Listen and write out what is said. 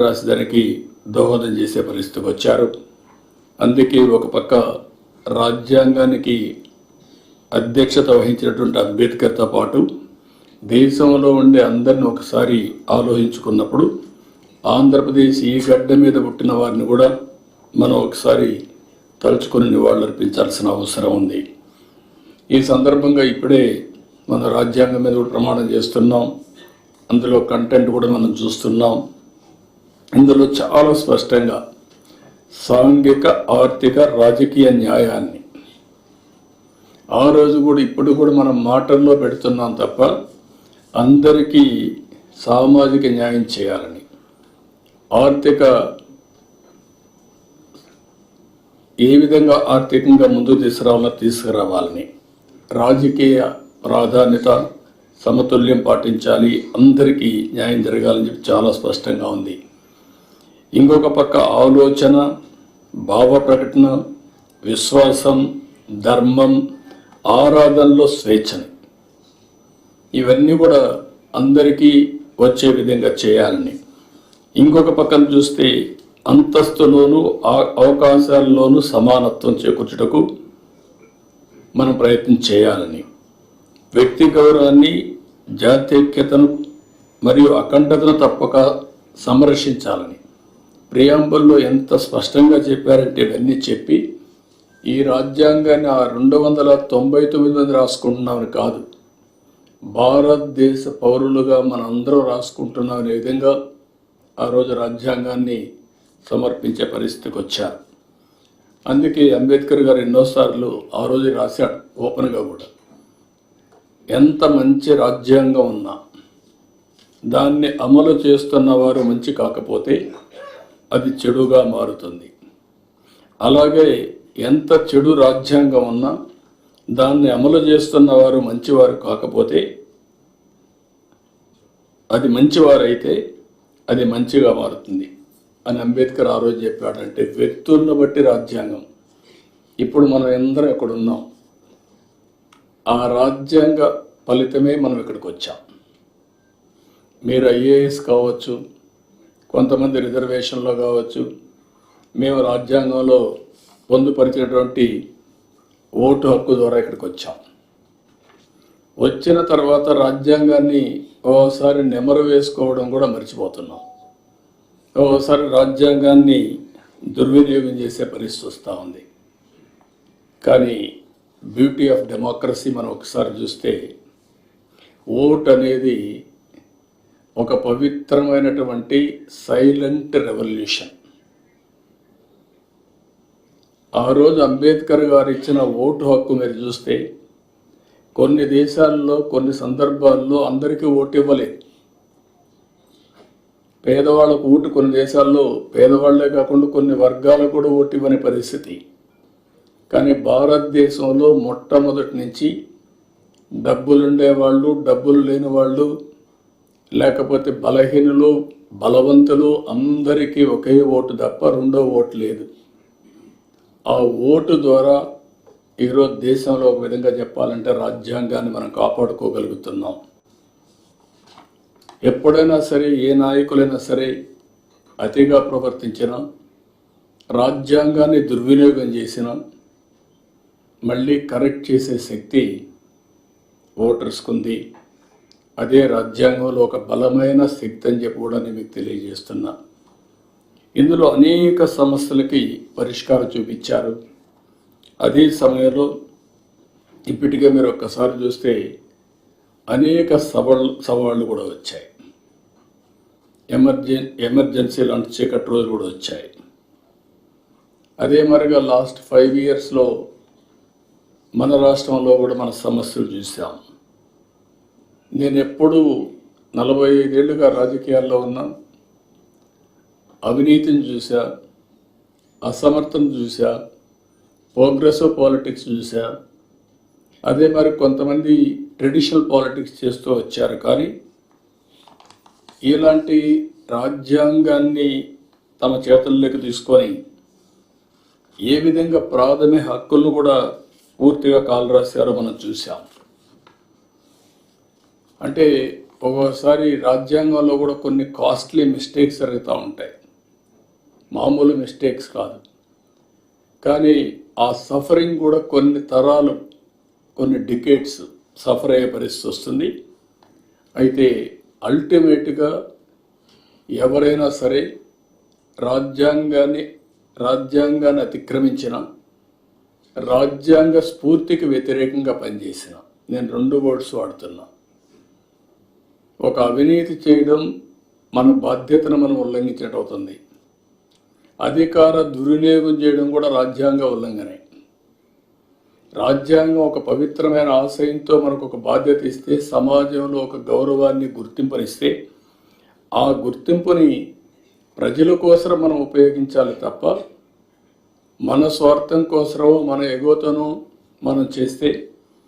రాజధానికి దోహదం చేసే పరిస్థితికి వచ్చారు. అందుకే ఒక పక్క రాజ్యాంగానికి అధ్యక్షత వహించినటువంటి అంబేద్కర్తో పాటు దేశంలో ఉండే అందరిని ఒకసారి ఆలోచించుకున్నప్పుడు ఆంధ్రప్రదేశ్ ఈ గడ్డ మీద పుట్టిన వారిని కూడా మనం ఒకసారి తలుచుకొని నివాళులర్పించాల్సిన అవసరం ఉంది. ఈ సందర్భంగా ఇప్పుడే మన రాజ్యాంగం మీద కూడా ప్రమాణం చేస్తున్నాం. అందులో కంటెంట్ కూడా మనం చూస్తున్నాం. ఇందులో చాలా స్పష్టంగా సాంఘిక ఆర్థిక రాజకీయ న్యాయాన్ని. ఆ రోజు కూడా ఇప్పుడు కూడా మనం మాటల్లో పెడుతున్నాం తప్ప అందరికీ సామాజిక న్యాయం చేయాలని. ఆర్థిక ఏ విధంగా ఆర్థికంగా ముందు తీసుకురావాలో తీసుకురావాలని. రాజకీయ ప్రాధాన్యత సమతుల్యం పాటించాలి అందరికీ న్యాయం జరగాలని చెప్పి చాలా స్పష్టంగా ఉంది. ఇంకొక పక్క ఆలోచన భావ ప్రకటన విశ్వాసం ధర్మం ఆరాధనలో స్వేచ్ఛని ఇవన్నీ కూడా అందరికీ వచ్చే విధంగా చేయాలని. ఇంకొక పక్కన చూస్తే అంతస్తులోను అవకాశాల్లోనూ సమానత్వం చేకూర్చుటకు మనం ప్రయత్నం చేయాలని. వ్యక్తి గౌరవాన్ని జాతీయతను మరియు అఖండతను తప్పక సంరక్షించాలని. ప్రియాంబుల్లో ఎంత స్పష్టంగా చెప్పారంటే ఇవన్నీ చెప్పి ఈ రాజ్యాంగాన్ని ఆ రెండు వందల తొంభై తొమ్మిది మంది రాసుకుంటున్నామని కాదు. భారతదేశ పౌరులుగా మనందరం రాసుకుంటున్నాం అనే విధంగా ఆ రోజు రాజ్యాంగాన్ని సమర్పించే పరిస్థితికి వచ్చారు. అందుకే అంబేద్కర్ గారు ఎన్నోసార్లు ఆ రోజు రాశాడు ఓపెన్గా కూడా. ఎంత మంచి రాజ్యాంగం ఉన్నా దాన్ని అమలు చేస్తున్న వారు మంచి కాకపోతే అది చెడుగా మారుతుంది. అలాగే ఎంత చెడు రాజ్యాంగం ఉన్నా దాన్ని అమలు చేస్తున్న వారు మంచివారు కాకపోతే అది మంచివారైతే అది మంచిగా మారుతుంది అని అంబేద్కర్ ఆ రోజు చెప్పాడంటే వ్యక్తులను బట్టి రాజ్యాంగం. ఇప్పుడు మనం అందరం ఇక్కడ ఉన్నాం. ఆ రాజ్యాంగ ఫలితమే మనం ఇక్కడికి వచ్చాం. మీరు ఐఏఎస్ కావచ్చు కొంతమంది రిజర్వేషన్లో కావచ్చు మేము రాజ్యాంగంలో పొందుపరిచినటువంటి ఓటు హక్కు ద్వారా ఇక్కడికి వచ్చాం. వచ్చిన తర్వాత రాజ్యాంగాన్ని ఓసారి నెమరు వేసుకోవడం కూడా మర్చిపోతున్నాం. ఓసారి రాజ్యాంగాన్ని దుర్వినియోగం చేసే పరిస్థితి వస్తూ ఉంది. కానీ బ్యూటీ ఆఫ్ డెమోక్రసీ మనం ఒకసారి చూస్తే ఓట్ అనేది ఒక పవిత్రమైనటువంటి సైలెంట్ రెవల్యూషన్. ఆ రోజు అంబేద్కర్ గారు ఇచ్చిన ఓటు హక్కు మీరు చూస్తే కొన్ని దేశాల్లో కొన్ని సందర్భాల్లో అందరికీ ఓటు ఇవ్వలేదు. పేదవాళ్ళకు ఓటు కొన్ని దేశాల్లో పేదవాళ్ళే కాకుండా కొన్ని వర్గాలకు కూడా ఓటు ఇవ్వని పరిస్థితి. కానీ భారతదేశంలో మొట్టమొదటి నుంచి డబ్బులుండే వాళ్ళు డబ్బులు లేని వాళ్ళు లేకపోతే బలహీనులు బలవంతులు అందరికీ ఒకే ఓటు తప్ప రెండో ఓటు లేదు. ఆ ఓటు ద్వారా ఈరోజు దేశంలో ఒక విధంగా చెప్పాలంటే రాజ్యాంగాన్ని మనం కాపాడుకోగలుగుతున్నాం. ఎప్పుడైనా సరే ఏ నాయకులైనా సరే అతిగా ప్రవర్తించిన రాజ్యాంగాన్ని దుర్వినియోగం చేసినా మళ్ళీ కరెక్ట్ చేసే శక్తి ఓటర్స్కుంది. అదే రాజ్యాంగంలో ఒక బలమైన శక్తి అని చెప్పి కూడా నేను మీకు తెలియజేస్తున్నా. ఇందులో అనేక సమస్యలకి పరిష్కారం చూపించారు. అదే సమయంలో ఇప్పటికే మీరు ఒక్కసారి చూస్తే అనేక సవాళ్ళు సవాళ్ళు కూడా వచ్చాయి. ఎమర్జెన్ ఎమర్జెన్సీ లాంటి చీకటి రోజులు కూడా వచ్చాయి. అదే మరిగా లాస్ట్ ఫైవ్ ఇయర్స్లో మన రాష్ట్రంలో కూడా మన సమస్యలు చూసాం. నేను ఎప్పుడూ నలభై ఐదేళ్ళుగా రాజకీయాల్లో ఉన్నా అవినీతిని చూసా అసమర్థను చూసా ప్రోగ్రెసివ్ పాలిటిక్స్ చూసా అదే మరి కొంతమంది ట్రెడిషనల్ పాలిటిక్స్ చేస్తూ వచ్చారు. కానీ ఇలాంటి రాజ్యాంగాన్ని తమ చేతుల్లోకి తీసుకొని ఏ విధంగా ప్రాథమిక హక్కులను కూడా పూర్తిగా కాలు రాశారో మనం చూసాం అంటే ఒక్కోసారి రాజ్యాంగంలో కూడా కొన్ని కాస్ట్లీ మిస్టేక్స్ జరుగుతూ ఉంటాయి. మామూలు మిస్టేక్స్ కాదు. కానీ ఆ సఫరింగ్ కూడా కొన్ని తరాలు కొన్ని డికేట్స్ సఫర్ అయ్యే పరిస్థితి వస్తుంది. అయితే అల్టిమేట్గా ఎవరైనా సరే రాజ్యాంగాన్ని రాజ్యాంగాన్ని అతిక్రమించిన రాజ్యాంగ స్ఫూర్తికి వ్యతిరేకంగా పనిచేసిన నేను రెండు వర్డ్స్ వాడుతున్నా. ఒక అవినీతి చేయడం మన బాధ్యతను మనం ఉల్లంఘించినట్టు అవుతుంది అధికార దుర్వినియోగం చేయడం కూడా రాజ్యాంగ ఉల్లంఘనే. రాజ్యాంగం ఒక పవిత్రమైన ఆశయంతో మనకు ఒక బాధ్యత ఇస్తే సమాజంలో ఒక గౌరవాన్ని గుర్తింపునిస్తే ఆ గుర్తింపుని ప్రజల కోసం మనం ఉపయోగించాలి తప్ప మన స్వార్థం కోసమో మన ఎగోతను మనం చేస్తే